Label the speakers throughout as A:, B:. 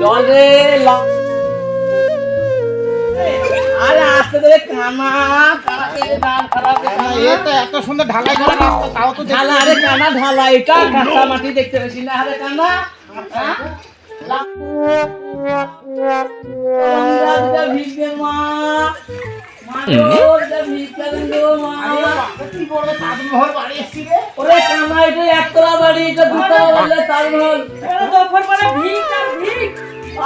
A: চল রে ল- আরে আস্তে ধরে কানা
B: এত সুন্দর ঢালাই করা রাস্তা তাও তো
A: ঢালা আরে কানা ঢালা এটা কাঁচা মাটি দেখতে পাচ্ছি না আরে কানা হ্যাঁ? লা- আমরা যা ভিজে মা মা।
B: কি বড় তাজমহল বাড়ি এসছি রে।
A: ওরে কানা এটা একতলা বাড়ি এটা দুতলা বললে তাজমহল।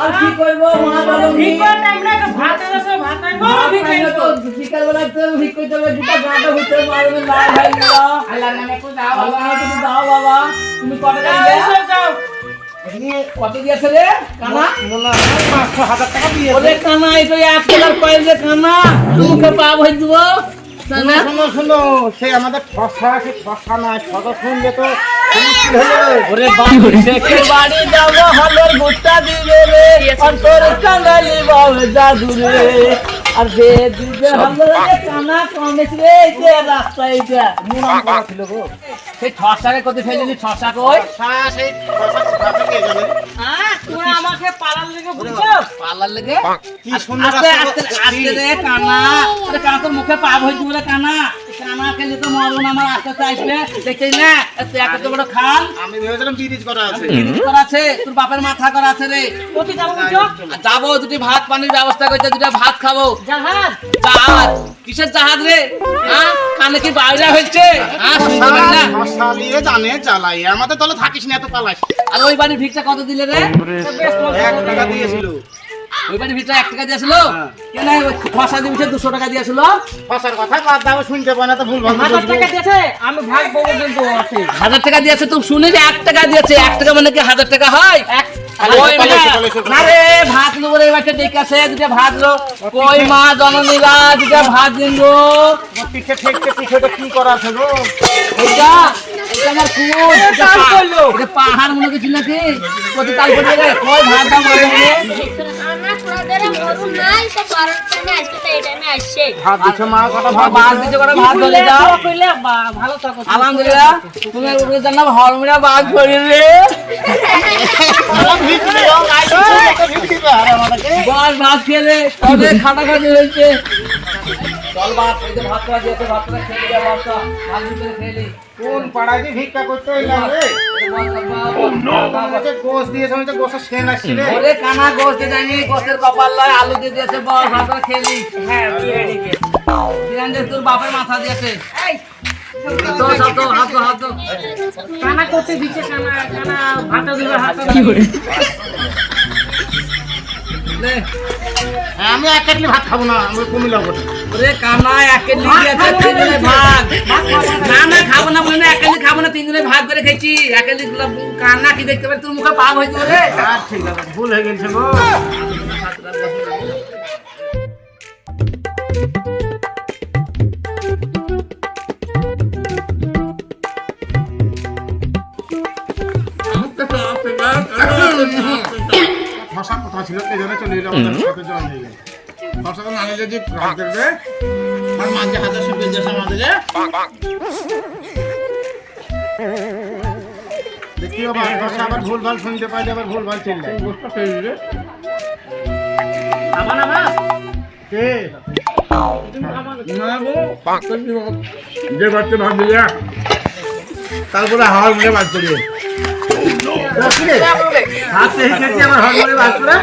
A: আর কি করব মা বলো ভিক বিকালবেলা তো ভিক করতে হবে দুটো গাঁটা হইতে মারবে না ভাই না।
B: আল্লাহর নামে একটু দাও
A: বাবা। তুমি দাও বাবা। তুমি কত দিয়েছে রে? কানা?
B: মনে হয় পাঁচশো হাজার টাকা দিয়ে
A: কানা এটা এক রে কানা। মুখে পা ভরে দিব
B: শোনো শোনো শোনো সে আমাদের ঠসা সে ঠসা না ঠসা শুনলে তো।
A: ওরে বাড়ি বাড়ি যাব হলের ভুট্টা দিবে রে। অন্তর কাঙ্গালি বাবে জাদু রে। আর দে দুইটা কানা কমেছে রে এই যে রাস্তা এইটা।
B: মুনাম করা ছিল গো।
A: সেই ঠসাকে কত ফেলেলি ঠসা কই?
B: সেই ঠসা কোথা থেকে জানে
A: পালার লাগে
B: কি সুন্দর
A: আস্তে আস্তে আস্তে রে কানা। আরে কানা তোর মুখে পা ভরে দিব কানা। কানা খেলে তো মরবো আমার আস্তে আস্তে আসবে। দেখছিস না এত এত বড় খাল।
B: আমি ভেবেছিলাম ব্রিজ করা আছে।
A: ব্রিজ করা আছে তোর বাপের মাথা করা আছে রে। যাব দুটি ভাত পানির ব্যবস্থা করতে দুটা ভাত খাব। জাহাজ? কিসের জাহাজ রে? হ্যাঁ কানে কি বাইরা হয়েছে? হ্যাঁ শুনতে না।
B: ঠসা জানে জ্বালাই আমাদের দলে থাকিস না এত পালাস।
A: আর ওই বাড়ির ভিক্ষা কত দিলে রে?
B: এক টাকা দিয়েছিল।
A: ওই বাড়ির ভিক্ষা এক টাকা দিয়েছিল। কেন ওই খসা দুশো টাকা দিয়েছিল?
B: ঠসার কথা বাদ দাও শুনতে পায় না তো ভুল ভালো
A: হাজার টাকা দিয়েছে? তুমি শুনে যে এক টাকা দিয়েছে এক টাকা মানে কি হাজার টাকা হয়? ভাত নেব রে এবার ঠিক আছে দুটা ভাত লো কই মা জননীরা দুটা ভাত দিন
B: পিঠে ঠেকতে পিঠে তো কি করা আছে গো?
A: আমার এটা পাহাড়। মনে কিছু নাকি? কত কই ভাত দাম করে রে
C: আমার তোদের মরু নাই তো পারত না আজকে তো এই টাইমে আসছে।
B: ভাত দিছে মা কটা ভাত
A: ভাত দিতে করে ভাত ধরে দাও আলহামদুলিল্লাহ। তুমি উপরে জানা হরমিরা ভাত করে রে। বল ভাত খেলে তবে খাটা খাটি হয়েছে। চল ভাত এই যে ভাত দিয়েছে ভাত করে খেয়ে যা ভাতটা। ভাত ভিতরে খেলি
B: কোন পাড়ায় যে ভিক্ষা করতে এলাম রে আমাকে গোস দিয়েছে আমি তো গোসের সেন আসছি রে।
A: ওরে কানা গোস্ত যায়নি গোস্তের কপাল লয় আলু দিয়ে দিয়েছে বল ভাত করে খেলি হ্যাঁ তোর বাপের মাথা দিয়েছে। হাত
B: আমি এক কাটলি ভাত খাব না আমি কুমিল্লা বটে।
A: ওরে কানা একে আছে তিনজনে ভাগ। না না খাব না বলে না একে খাব না তিনজনে ভাগ করে খেয়েছি। একে কান্না কি দেখতে পারি তোর মুখে পাপ হয়েছে রে
B: ঠিক আছে ভুল হয়ে গেছে গো। ভাষা কথা ছিল? এই জন্য চলে আমাদের সাথে জয়েন হয়ে গেল ভাষা না নিলে যে রাত করবে আর মাঝে হাজার শুনবে দেশ আমাদের দেখি আবার ভাষা আবার ভুল ভালো শুনতে পাই আবার ভুল ভালো চলে যায় আবার আবার কে
D: যে বাচ্চা ভাত দিলে তারপরে হাওয়ার মুখে বাদ করবে
B: হাত খেয়েছি আমার হল করে বাদ করে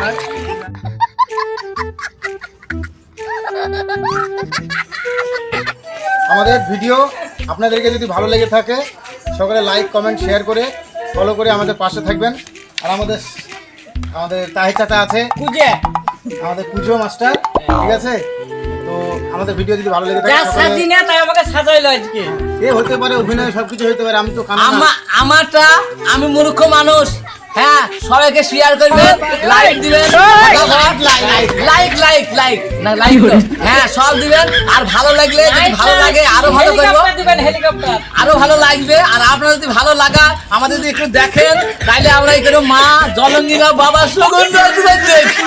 B: আমাদের ভিডিও আপনাদেরকে যদি ভালো লেগে থাকে সকলে লাইক কমেন্ট শেয়ার করে ফলো করে আমাদের পাশে থাকবেন। আর আমাদের আমাদের তাহির চাচা আছে। আমাদের পুজো মাস্টার ঠিক আছে? তো আমাদের ভিডিও যদি ভালো লেগে থাকে সকলে- এ হতে পারে অভিনয় সবকিছু হতে পারে আমি তো কানা
A: আমা আমারটা আমি মূর্খ মানুষ। হ্যাঁ সবাইকে শেয়ার করবেন লাইক দিবেন। লাইক লাইক লাইক না লাইক হ্যাঁ সব দিবেন। আর ভালো লাগলে যদি ভালো লাগে আরও ভালো করব। আরও ভালো লাগবে। আর আপনারা যদি ভালো লাগা আমাদের যদি একটু দেখেন তাহলে আমরা এখানে মা জলঙ্গিরা বাবা সুগন্ধ দেখি